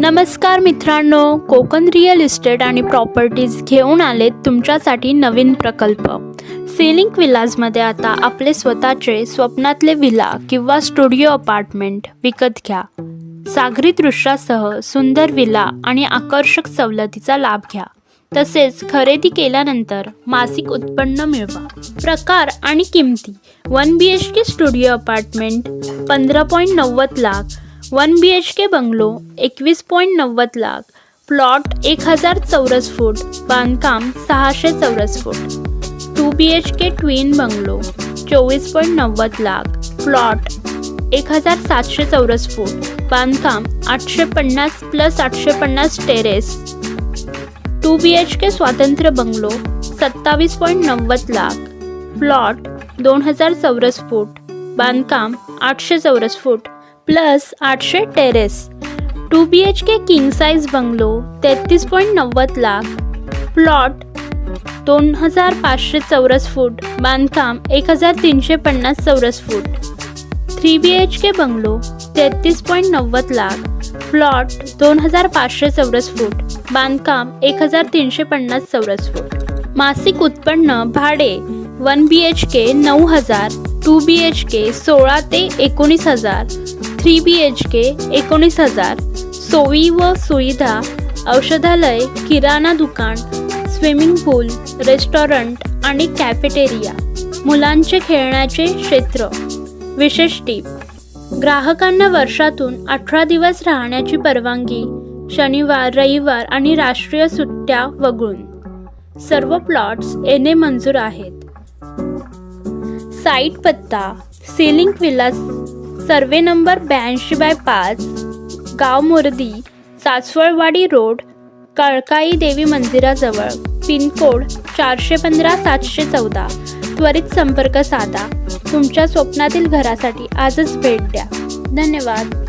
नमस्कार मित्रांनो Konkan real estate आणि प्रॉपर्टीज घेऊन आलेत तुमच्यासाठी नवीन प्रकल्प. सेलिंग विलाजमध्ये आता आपले स्वतःचे स्वप्नातले विला किंवा स्टुडिओ अपार्टमेंट विकत घ्या. सागरी दृश्यासह सुंदर विला आणि आकर्षक सवलतीचा लाभ घ्या. तसेच खरेदी केल्यानंतर मासिक उत्पन्न मिळवा. प्रकार आणि किमती. One B H K studio apartment पंधरा पॉईंट नव्वद lakh one B H K bungalow एकवीस पॉईंट नव्वद लाख. प्लॉट एक हजार चौरस फूट. बांधकाम सहाशे चौरस foot. Two B H K twin bungalow चोवीस पॉईंट नव्वद लाख. प्लॉट एक हजार सातशे चौरस फूट. बांधकाम आठशे पन्नास प्लस आठशे पन्नास terrace. Two B H K स्वातंत्र्य बंगलो सत्तावीस पॉईंट नव्वद लाख. प्लॉट दोन हजार चौरस फूट. बांधकाम आठशे चौरस फूट. प्लस आठशे terrace. Two B H K king size bungalow तेहतीस पॉईंट नव्वद लाख. प्लॉट दोन हजार पाचशे चौरस फूट. बांधकाम एक हजार तीनशे पन्नास चौरस foot. Three B H K bungalow तेहतीस पॉईंट नव्वद लाख. प्लॉट दोन हजार पाचशे चौरस फूट. बांधकाम एक हजार तीनशे पन्नास चौरस फूट. मासिक उत्पन्न भाडे वन बी एच के नऊ हजार टू बी एच के सोळा ते एकोणीस हजार. थ्री बी एच के एकोणीस हजार सोयी व सुविधा औषधालय किराणा दुकान स्विमिंग पूल रेस्टॉरंट आणि कॅफेटेरिया मुलांचे खेळण्याचे क्षेत्र. विशेष टीप ग्राहकांना वर्षातून अठरा दिवस राहण्याची परवानगी शनिवार रविवार आणि राष्ट्रीय सुट्ट्या वगळून. सर्व प्लॉट्स येणे मंजूर आहेत. साईट पत्ता सेलिंग विलास सर्वे नंबर ब्याऐंशी बाय पाच गाव मुर्दी सासवळवाडी रोड कळकाई देवी मंदिराजवळ पिनकोड चारशे पंधरा सातशे चौदा. त्वरित संपर्क साधा. तुमच्या स्वप्नातील घरासाठी आजच भेट द्या. धन्यवाद.